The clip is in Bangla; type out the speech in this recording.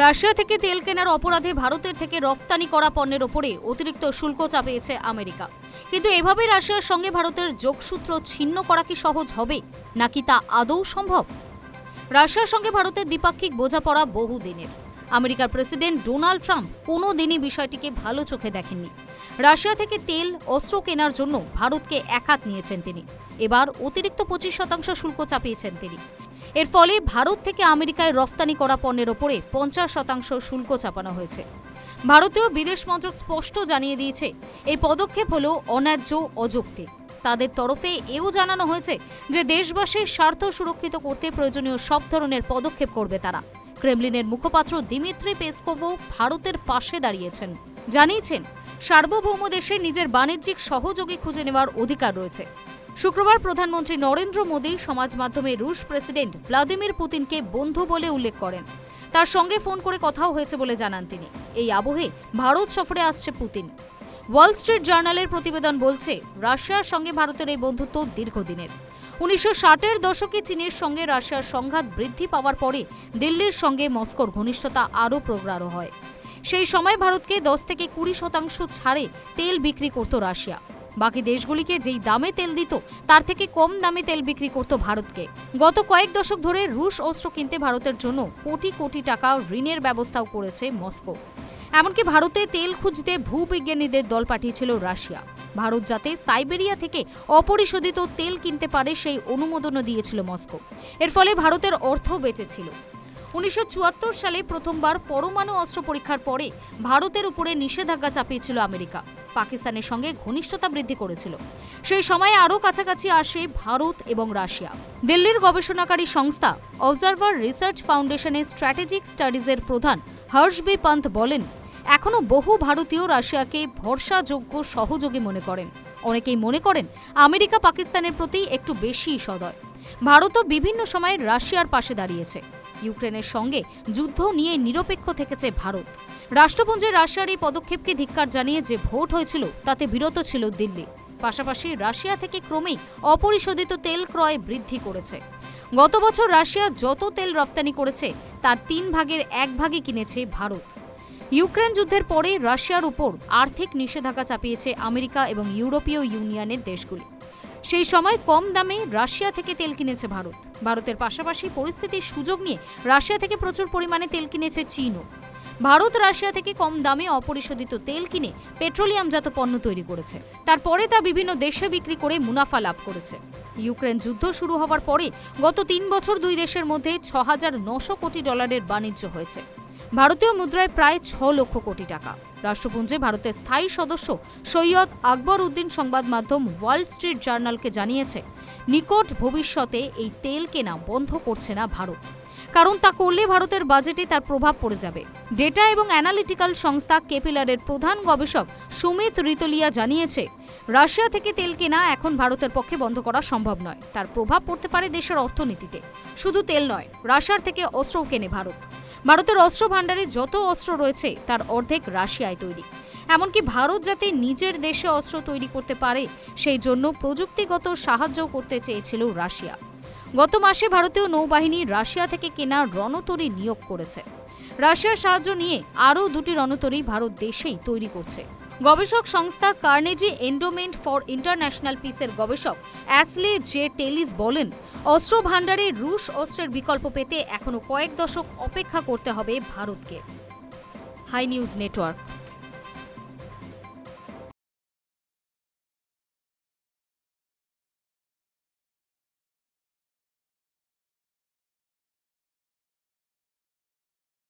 রাশিয়া থেকে তেল কেনার অপরাধে ভারতের থেকে রফতানি করা পণ্যের ওপরে অতিরিক্ত শুল্ক চাপিয়েছে আমেরিকা। কিন্তু এভাবে রাশিয়ার সঙ্গে ভারতের যোগসূত্র ছিন্ন করা কি সহজ হবে, নাকি তা আদৌ সম্ভব? রাশিয়ার সঙ্গে ভারতের দ্বিপাক্ষিক বোঝাপড়া বহুদিনের। আমেরিকার প্রেসিডেন্ট ডোনাল্ড ট্রাম্প কোনো দিনই বিষয়টিকে ভালো চোখে দেখেননি। রাশিয়া থেকে তেল অস্ত্র কেনার জন্য ভারতকে একাত নিয়েছেন তিনি। এবার অতিরিক্ত পঁচিশ শতাংশ শুল্ক চাপিয়েছেন তিনি। এর ফলে ভারত থেকে আমেরিকায় রফতানি করা পণ্যের ওপরে পঞ্চাশ শতাংশ শুল্ক চাপানো হয়েছে। ভারতীয় বিদেশ মন্ত্রক স্পষ্ট জানিয়ে দিয়েছে, এই পদক্ষেপ হল অন্যায্য অযৌক্তিক। তাদের তরফে এও জানানো হয়েছে যে দেশবাসীর স্বার্থ সুরক্ষিত করতে প্রয়োজনীয় সব ধরনের পদক্ষেপ করবে তারা। ক্রেমলিনের মুখপাত্র দিমিত্রি পেসকোভও ভারতের পাশে দাঁড়িয়েছেন। জানিয়েছেন সার্বভৌম দেশে নিজের বাণিজ্যিক সহযোগী খুঁজে নেওয়ার অধিকার রয়েছে। শুক্রবার প্রধানমন্ত্রী নরেন্দ্র মোদী সমাজ মাধ্যমে রুশ প্রেসিডেন্ট ভ্লাদিমির পুতিনকে বন্ধু বলে উল্লেখ করেন। তার সঙ্গে ফোন করে কথাও হয়েছে বলে জানান তিনি। এই আবহে ভারত সফরে আসছে পুতিন। ওয়াল স্ট্রিট জার্নালের প্রতিবেদন বলছে, রাশিয়ার সঙ্গে ভারতের এই বন্ধুত্ব দীর্ঘদিনের। উনিশশো ষাটের দশকে চীনের সঙ্গে রাশিয়ার সংঘাত বৃদ্ধি পাওয়ার পরে দিল্লির সঙ্গে মস্কোর ঘনিষ্ঠতা আরও প্রগাঢ় হয়। সেই সময় ভারতকে দশ থেকে কুড়ি শতাংশ ছাড়ে তেল বিক্রি করত রাশিয়া। বাকি দেশগুলিকে যেই দামে তেল দিত, তার থেকে কম দামে তেল বিক্রি করত ভারতকে। গত কয়েক দশক ধরে রুশ অস্ত্র কিনতে ভারতের জন্য কোটি কোটি টাকা ঋণের ব্যবস্থাও করেছে মস্কো। এমনকি ভারতে তেল খুঁজতে ভূবিজ্ঞানীদের দল পাঠিয়েছিল রাশিয়া। ভারত যাতে সাইবেরিয়া থেকে অপরিশোধিত তেল কিনতে পারে সেই অনুমোদনও দিয়েছিল মস্কো। এর ফলে ভারতের অর্থ বেঁচেছিল উনিশশো চুয়াত্তর সালে প্রথমবার পরমাণু অস্ত্র পরীক্ষার পরে ভারতের উপরে নিষেধাজ্ঞা চাপিয়েছিল আমেরিকা। পাকিস্তানের সঙ্গে ঘনিষ্ঠতা বৃদ্ধি করেছিল। সেই সময়ে আরও কাছাকাছি আসে ভারত এবং রাশিয়া। দিল্লির গবেষণাকারী সংস্থা অবজারভার রিসার্চ ফাউন্ডেশনের স্ট্র্যাটেজিক স্টাডিজের প্রধান হর্ষবি পন্থ বলেন এখনও বহু ভারতীয় রাশিয়াকে ভরসাযোগ্য সহযোগী মনে করেন। অনেকেই মনে করেন, আমেরিকা পাকিস্তানের প্রতি একটু বেশি সদয়। ভারতও বিভিন্ন সময়ে রাশিয়ার পাশে দাঁড়িয়েছে। ইউক্রেনের সঙ্গে যুদ্ধ নিয়ে নিরপেক্ষ থেকেছে ভারত। রাষ্ট্রপুঞ্জে রাশিয়ার এই পদক্ষেপকে ধিক্কার জানিয়ে যে ভোট হয়েছিল, তাতে বিরত ছিল দিল্লি। পাশাপাশি রাশিয়া থেকে ক্রমেই অপরিশোধিত তেল ক্রয় বৃদ্ধি করেছে। গত বছর রাশিয়া যত তেল রপ্তানি করেছে, তার তিন ভাগের এক ভাগই কিনেছে ভারত। ইউক্রেন যুদ্ধের পরে রাশিয়ার উপর আর্থিক নিষেধাজ্ঞা চাপিয়েছে আমেরিকা এবং ইউরোপীয় ইউনিয়নের দেশগুলি। সেই সময় কম দামে রাশিয়া থেকে তেল কিনেছে ভারত। ভারতের পাশাপাশি পরিস্থিতির সুযোগ নিয়ে রাশিয়া থেকে প্রচুর পরিমাণে তেল কিনেছে চীনও। ভারত রাশিয়া থেকে কম দামে অপরিশোধিত তেল কিনে পেট্রোলিয়ামজাত পণ্য তৈরি করেছে। তারপরে তা বিভিন্ন দেশে বিক্রি করে মুনাফা লাভ করেছে। ইউক্রেন যুদ্ধ শুরু হওয়ার পরে গত তিন বছর দুই দেশের মধ্যে ছ হাজার নশো কোটি ডলারের বাণিজ্য হয়েছে। ভারতীয় মুদ্রায় প্রায় ছ লক্ষ কোটি টাকা। রাষ্ট্রপুঞ্জে ভারতের স্থায়ী সদস্য সৈয়দ আকবর উদ্দিন সংবাদ মাধ্যম ওয়াল স্ট্রিট জার্নালকে জানিয়েছে, নিকট ভবিষ্যতে এই তেল কেনা বন্ধ করছে না ভারত। কারণ তা করলে ভারতের বাজেটে তার প্রভাব পড়ে যাবে। ডেটা এবং অ্যানালিটিক্যাল সংস্থা কেপিলারের প্রধান গবেষক সুমিত রিতলিয়া জানিয়েছে, রাশিয়া থেকে তেল কেনা এখন ভারতের পক্ষে বন্ধ করা সম্ভব নয়। তার প্রভাব পড়তে পারে দেশের অর্থনীতিতে। শুধু তেল নয়, রাশিয়ার থেকে অস্ত্রও কেনে ভারত। ভারতের অস্ত্র ভাণ্ডারে যত অস্ত্র রয়েছে, তার অর্ধেক রাশিয়ায় তৈরি। এমনকি ভারত যাতে নিজের দেশে অস্ত্র তৈরি করতে পারে, সেই জন্য প্রযুক্তিগত সাহায্য করতে চেয়েছিল রাশিয়া। গত মাসে ভারতীয় নৌবাহিনী রাশিয়া থেকে কেনা রণতরী নিয়োগ করেছে। রাশিয়ার সাহায্য নিয়ে আরও দুটি রণতরী ভারত দেশেই তৈরি করছে। গবেষক সংস্থা কার্নেজি এন্ডোমেন্ট ফর ইন্টারন্যাশনাল পিসের গবেষক অ্যাসলে জে টেলিস বলেন, অস্ত্র ভাণ্ডারে রুশ অস্ত্রের বিকল্প পেতে এখনও কয়েক দশক অপেক্ষা করতে হবে ভারতকে। High news network.